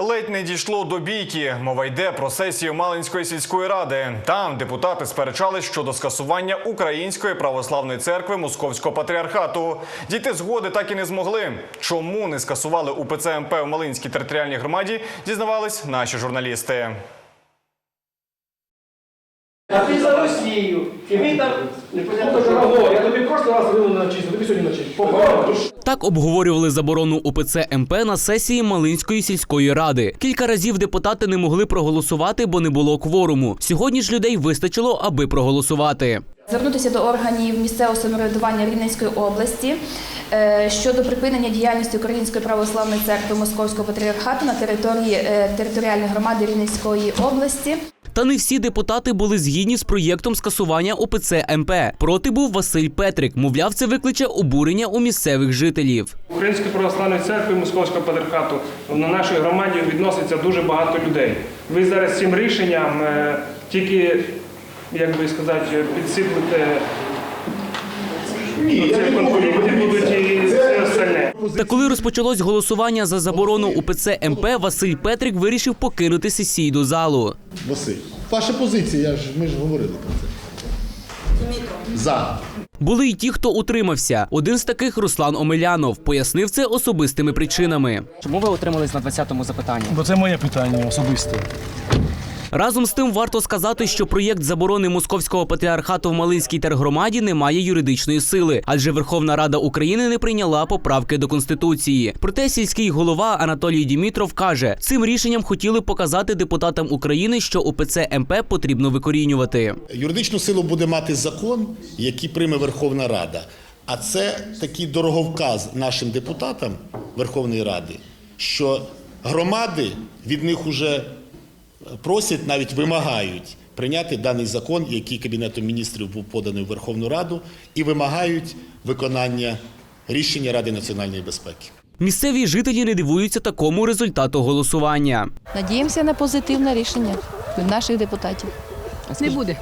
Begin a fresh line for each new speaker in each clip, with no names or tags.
Ледь не дійшло до бійки. Мова йде про сесію Малинської сільської ради. Там депутати сперечались щодо скасування Української православної церкви Московського патріархату. Дійти згоди так і не змогли. Чому не скасували УПЦ МП в Малинській територіальній громаді? Дізнавались наші журналісти.
А ти за Росію. І ми там не понятно.
Я тобі просто раз вину начистив, тобі сьогодні начистив. По-моєму,
Так обговорювали заборону УПЦ МП на сесії Малинської сільської ради. Кілька разів депутати не могли проголосувати, бо не було кворуму. Сьогодні ж людей вистачило, аби проголосувати.
Звернутися до органів місцевого самоврядування Рівненської області е, щодо припинення діяльності Української православної церкви Московського патріархату на території е, територіальної громади Рівненської області.
Та не всі депутати були згідні з проєктом скасування УПЦ МП. Проти був Василь Петрик. Мовляв, це викличе обурення у місцевих жителів.
Української православної церкви Московського патріархату на нашій громаді відноситься дуже багато людей. Ви зараз цим рішенням е, тільки, як би сказати, підсиплете цей конфлікт і будуть і.
Та коли розпочалось голосування за заборону УПЦ МП, Василь Петрик вирішив покинути сесійну залу.
Василь, ваша позиція, я ж ми ж говорили про це. За.
Були й ті, хто утримався. Один з таких Руслан Омелянов пояснив це особистими причинами.
Чому ви утримались на 20-му запитанні?
Бо це моє питання особисте.
Разом з тим варто сказати, що проєкт заборони московського патріархату в Малинській тергромаді не має юридичної сили, адже Верховна Рада України не прийняла поправки до конституції. Проте сільський голова Анатолій Дімітров каже, цим рішенням хотіли показати депутатам України, що УПЦ МП потрібно викорінювати.
Юридичну силу буде мати закон, який прийме Верховна Рада. А це такий дороговказ нашим депутатам Верховної Ради, що громади від них уже просять, навіть вимагають прийняти даний закон, який Кабінетом міністрів був поданий в Верховну Раду, і вимагають виконання рішення Ради національної безпеки.
Місцеві жителі не дивуються такому результату голосування.
Надіємося на позитивне рішення від наших депутатів.
Не буде.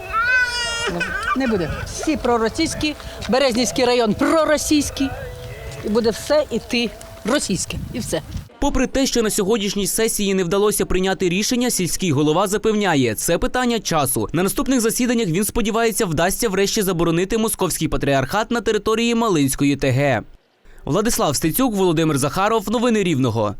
Не буде. Всі проросійські, Березнівський район проросійський. І буде все іти російське. І все.
Попри те, що на сьогоднішній сесії не вдалося прийняти рішення, сільський голова запевняє, це питання часу. На наступних засіданнях він сподівається, вдасться врешті заборонити московський патріархат на території Малинської ТГ. Владислав Стецюк, Володимир Захаров. Новини Рівного.